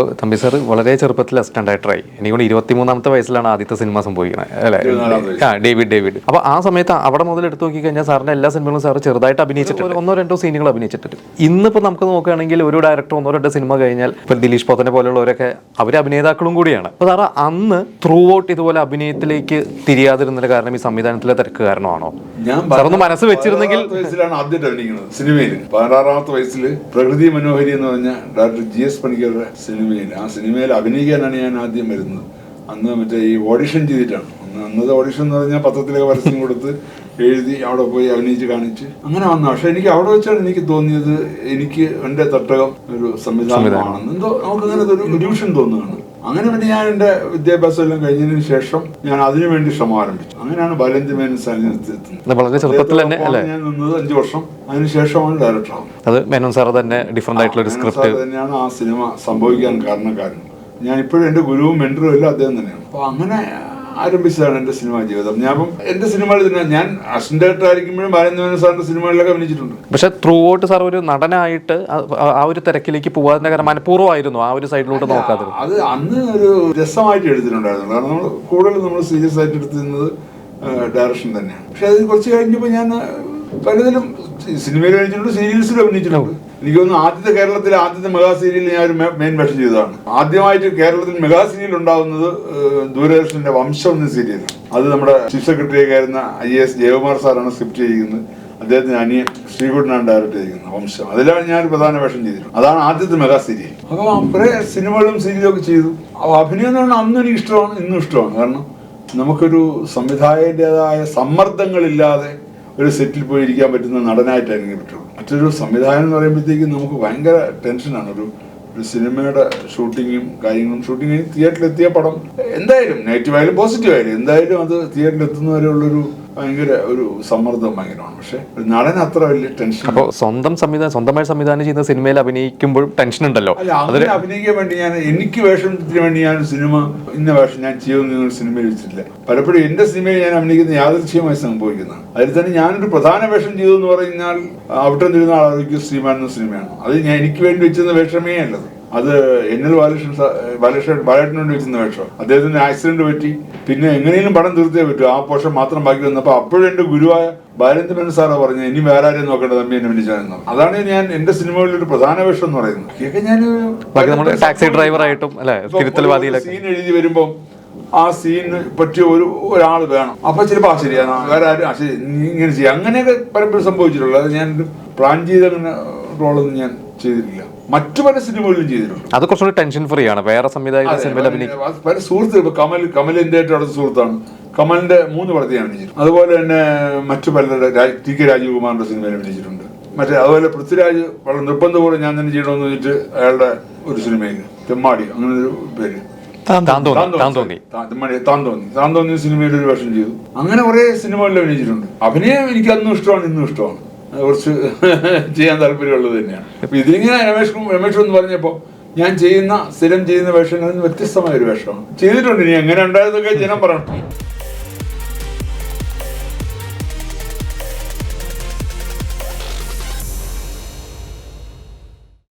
ഇപ്പോൾ തമ്പി സാർ വളരെ ചെറുപ്പത്തിൽ അസിസ്റ്റന്റ് ഡയറക്ടറായി എനിക്കൊണ്ട് ഇരുപത്തിമൂന്നാമത്തെ വയസ്സിലാണ് ആദ്യത്തെ സിനിമ സംഭവിക്കുന്നത് അല്ലേ? ആ ഡേവിഡ് ഡേവിഡ്. അപ്പോൾ ആ സമയത്ത് അവിടെ മുതൽ എടുത്തു നോക്കി കഴിഞ്ഞാൽ സാറിന്റെ എല്ലാ സിനിമകളും സാർ ചെറുതായിട്ട് അഭിനയിച്ചിട്ടുണ്ട്. ഒന്നോ രണ്ടോ സീനുകൾ അഭിനയിച്ചിട്ടുണ്ട്. ഇന്നിപ്പോൾ നമുക്ക് നോക്കുകയാണെങ്കിൽ ഒരു ഡയറക്ടർ ഒന്നോ രണ്ടോ സിനിമ കഴിഞ്ഞാൽ ഇപ്പോൾ ദിലീഷ് പോത്തനെ പോലുള്ളവരൊക്കെ അവർ അഭിനേതാക്കളും കൂടിയാണ്. അപ്പോൾ സാറ് അന്ന് ത്രൂ ഔട്ട് ഇതുപോലെ അഭിനയത്തിലേക്ക് തിരിയാതിരുന്നതിന് കാരണം ഈ സംവിധാനത്തിലെ തിരക്ക് കാരണമാണോ? ഞാൻ മനസ്സ് വെച്ചിരുന്നെങ്കിൽ വയസ്സിലാണ് ആദ്യം അഭിനയിക്കുന്നത് സിനിമയിൽ പതിനാറാമത്തെ വയസ്സിൽ പ്രകൃതി മനോഹരി എന്ന് പറഞ്ഞ ഡോക്ടർ ജി എസ് പണിക്കരുടെ സിനിമയിൽ ആ സിനിമയിൽ അഭിനയിക്കാനാണ് ഞാൻ ആദ്യം വരുന്നത്. അന്ന് മറ്റേ ഈ ഓഡിഷൻ ചെയ്തിട്ടാണ്. അന്ന് അന്നത്തെ ഓഡിഷൻ എന്ന് പറഞ്ഞാൽ പത്രത്തിലൊക്കെ പരസ്യം കൊടുത്ത് എഴുതി അവിടെ പോയി അഭിനയിച്ച് കാണിച്ച് അങ്ങനെ വന്ന. പക്ഷെ എനിക്ക് അവിടെ വെച്ചാണ് എനിക്ക് തോന്നിയത് എനിക്ക് എന്റെ തട്ടകം ഒരു സംവിധാനമാണെന്ന്. എന്തോ നമുക്ക് അങ്ങനെ ഒരു ഇല്യൂഷൻ തോന്നുകയാണ്. അങ്ങനെ പിന്നെ ഞാൻ എന്റെ വിദ്യാഭ്യാസം എല്ലാം കഴിഞ്ഞതിന് ശേഷം ഞാൻ അതിനു വേണ്ടി ശ്രമം ആരംഭിച്ചു. അങ്ങനെയാണ് ബാലഞ്ചി മേനൻ സാന്നിധ്യത്തിൽ വളരെ ചെറുപ്പത്തിൽ തന്നെ ഞാൻ നിന്നത് അഞ്ചു വർഷം. അതിനുശേഷമാണ് ഡയറക്ടർ ആവുന്നത് അത് മേനോൻ സാർ തന്നെ ഡിഫറെന്റ് ആയിട്ടുള്ള ഒരു സ്ക്രിപ്റ്റ് തന്നെയാണ് ആ സിനിമ സംഭവിക്കാൻ കാരണം ഞാൻ ഇപ്പോഴും എന്റെ ഗുരുവും മെന്ററും എല്ലാം അദ്ദേഹം തന്നെയാണ്. അപ്പോൾ അങ്ങനെ ആരംഭിച്ചതാണ് എന്റെ സിനിമാ ജീവിതം. ഞാൻ എന്റെ സിനിമകളിൽ തന്നെ ഞാൻ അസിസ്റ്റന്റ് ഡയറക്ടർ ആയിരിക്കുമ്പോഴും ബാലചന്ദ്രൻ സാറിന്റെ സിനിമകളിലൊക്കെ അഭിനയിച്ചിട്ടുണ്ട്. പക്ഷെ ത്രൂ ഔട്ട് സാർ ഒരു നടനായിട്ട് ആ ഒരു തിരക്കിലേക്ക് പോകാതിന്റെ കാരണം മനഃപൂർവമായിരുന്നു ആ ഒരു സൈഡിലോട്ട് നോക്കാതെ അത് അന്ന് ഒരു രസമായിട്ട് എടുത്തിട്ടുണ്ടായിരുന്നു. കാരണം നമ്മൾ കൂടുതൽ നമ്മൾ സീരിയസ് ആയിട്ട് എടുത്തിരുന്നത് ഡയറക്ഷൻ തന്നെയാണ്. പക്ഷെ അത് കുറച്ച് കഴിഞ്ഞപ്പോൾ ഞാൻ പലതിലും സിനിമയിൽ അഭിനയിച്ചിട്ടുണ്ട് സീരിയൽസിലും അഭിനയിച്ചിട്ടുണ്ട്. എനിക്ക് തോന്നുന്നു ആദ്യത്തെ കേരളത്തിലെ ആദ്യത്തെ മെഗാ സീരിയൽ ഞാൻ ഒരു മെയിൻ വേഷം ചെയ്തതാണ്. ആദ്യമായിട്ട് കേരളത്തിൽ മെഗാ സീരിയൽ ഉണ്ടാകുന്നത് ദൂരദർശന്റെ വംശം എന്ന സീരിയൽ അത് നമ്മുടെ ചീഫ് സെക്രട്ടറി ഒക്കെ ആയിരുന്ന ഐ എസ് ജയകുമാർ സാറാണ് സ്ക്രിപ്റ്റ് ചെയ്യുന്നത് അദ്ദേഹത്തിന് അനിയൻ ശ്രീകുട്ടനാണ് ഡയറക്ട് ചെയ്യുന്നത് വംശം. അതിലാണ് ഞാൻ പ്രധാന വേഷം ചെയ്തിട്ടുണ്ട് അതാണ് ആദ്യത്തെ മെഗാ സീരിയൽ. അപ്പോൾ കുറെ സിനിമകളും സീരിയലും ഒക്കെ ചെയ്തു. അഭിനയം എന്ന് പറഞ്ഞാൽ അന്നും എനിക്ക് ഇഷ്ടമാണ് ഇന്നും ഇഷ്ടമാണ്. കാരണം നമുക്കൊരു സംവിധായകന്റെതായ സമ്മർദ്ദങ്ങളില്ലാതെ ഒരു സെറ്റിൽ പോയി ഇരിക്കാൻ പറ്റുന്ന നടനായിട്ട് എനിക്ക് പറ്റുള്ളൂ. മറ്റൊരു സംവിധാനം എന്ന് പറയുമ്പോഴത്തേക്കും നമുക്ക് ഭയങ്കര ടെൻഷനാണ് ഒരു ഒരു സിനിമയുടെ ഷൂട്ടിങ്ങും കാര്യങ്ങളും ഷൂട്ടിങ് കഴിഞ്ഞ് തിയേറ്ററിലെത്തിയ പടം. എന്തായാലും നെഗറ്റീവ് ആയാലും പോസിറ്റീവ് ആയാലും എന്തായാലും അത് തിയേറ്ററിൽ എത്തുന്നവരെയുള്ളൊരു ഭയങ്കര ഒരു സമ്മർദ്ദം ഭയങ്കരമാണ്. പക്ഷെ ഒരു നടൻ അത്ര വലിയ ടെൻഷൻ അപ്പോൾ സ്വന്തം സംവിധാനം സ്വന്തമായി സംവിധാനം ചെയ്യുന്ന സിനിമയിൽ അഭിനയിക്കുമ്പോഴും ടെൻഷൻ ഉണ്ടല്ലോ. അതിന് അഭിനയിക്കാൻ വേണ്ടി ഞാൻ എനിക്ക് വേഷത്തിന് വേണ്ടി ഞാൻ സിനിമ ഇന്ന വേഷം ഞാൻ ചെയ്യുമെന്ന് നിങ്ങൾ സിനിമയിൽ വെച്ചിട്ടില്ല. പലപ്പോഴും എന്റെ സിനിമയിൽ ഞാൻ അഭിനയിക്കുന്ന യാദൃശ്യമായി സംഭവിക്കുന്നതാണ്. അതിൽ തന്നെ ഞാനൊരു പ്രധാന വേഷം ചെയ്തു എന്ന് പറഞ്ഞാൽ അവിടെ നിന്ന് ആളായിരിക്കും ശ്രീമാൻ എന്ന സിനിമയാണ്. അത് ഞാൻ എനിക്ക് വേണ്ടി വെച്ചിരുന്ന വേഷമേ അല്ലത്. അത് എന്നിൽ ബാലകൃഷ്ണൻ ബാലകൃഷ്ണൻ ബാലേട്ടന് വെച്ചിരുന്ന വേഷം. അദ്ദേഹത്തിന് ആക്സിഡന്റ് പറ്റി. പിന്നെ എങ്ങനെയും പടം തീർത്തേ പറ്റൂ. ആ പോഷൻ മാത്രം ബാക്കി വന്നപ്പോൾ അപ്പോഴും എന്റെ ഗുരുവായ ബാലേന്ദ്രൻ സാറാ പറഞ്ഞു ഇനി വേറെ ആരെയും നോക്കേണ്ട തമ്പി എന്നെ വിളിച്ചായിരുന്നു അതാണ് ഞാൻ എന്റെ സിനിമകളിൽ ഒരു പ്രധാന വേഷം എന്ന് പറയുന്നത്. ഞാൻ ടാക്സി ഡ്രൈവറായിട്ടും സീൻ എഴുതി വരുമ്പോ ആ സീന് പറ്റിയ ഒരു ഒരാൾ വേണം. അപ്പൊ ചിലപ്പോ ആ ശരിയാണ് വേറെ ആരും ആ ശരി ഇങ്ങനെ ചെയ്യാം. അങ്ങനെയൊക്കെ പലപ്പോഴും സംഭവിച്ചിട്ടുള്ളൂ അത് ഞാൻ പ്ലാൻ ചെയ്ത് അങ്ങനെ റോളൊന്നും ഞാൻ ചെയ്തിട്ടില്ല. മറ്റു പല സിനിമകളിലും ചെയ്തിട്ടുണ്ട്. അത് കുറച്ചുകൂടി ടെൻഷൻ ഫ്രീ ആണ്. വേറെ സംവിധായക സിനിമയിൽ പല- അഭിനയിക്കും പല സുഹൃത്തുക്കൾ ഇപ്പൊ കമൽ കമലിന്റെ ഏറ്റവും അടുത്ത സുഹൃത്താണ്. കമലിന്റെ മൂന്ന് പടത്തിൽ ഞാൻ അഭിനയിച്ചിട്ടുണ്ട്. അതുപോലെ തന്നെ മറ്റു പലരുടെ ടി കെ രാജീവ്കുമാറിന്റെ സിനിമയിൽ അഭിനയിച്ചിട്ടുണ്ട്. മറ്റേ അതുപോലെ പൃഥ്വിരാജ് വളരെ നിർബന്ധപൂർവം ഞാൻ തന്നെ ചെയ്യണമെന്ന് വെച്ചിട്ട് അയാളുടെ ഒരു സിനിമയിൽ തെമ്മാടി അങ്ങനെ ഒരു പേര്. താൻ തോന്നി. താൻ താൻ തോന്നി. താ- തെമ്മാടി, താൻ തോന്നി. താൻ തോന്നിയ സിനിമയിൽ ഒരു വേഷം ചെയ്തു. അങ്ങനെ കുറെ സിനിമകളിൽ അഭിനയിച്ചിട്ടുണ്ട്. അഭിനയം എനിക്ക് അന്നും ഇഷ്ടമാണ് ഇന്നും ഇഷ്ടമാണ്. കുറച്ച് ചെയ്യാൻ താല്പര്യമുള്ളത് തന്നെയാണ്. അപ്പൊ ഇതിലിങ്ങനെ രമേഷ് രമേഷ് എന്ന് പറഞ്ഞപ്പോ ഞാൻ ചെയ്യുന്ന സ്ഥിരം ചെയ്യുന്ന വേഷങ്ങളിൽ നിന്ന് വ്യത്യസ്തമായ ഒരു വേഷമാണ്. ചെയ്തിട്ടുണ്ട് ഇനി എങ്ങനെ ഉണ്ടായതൊക്കെ ജനം പറയണം.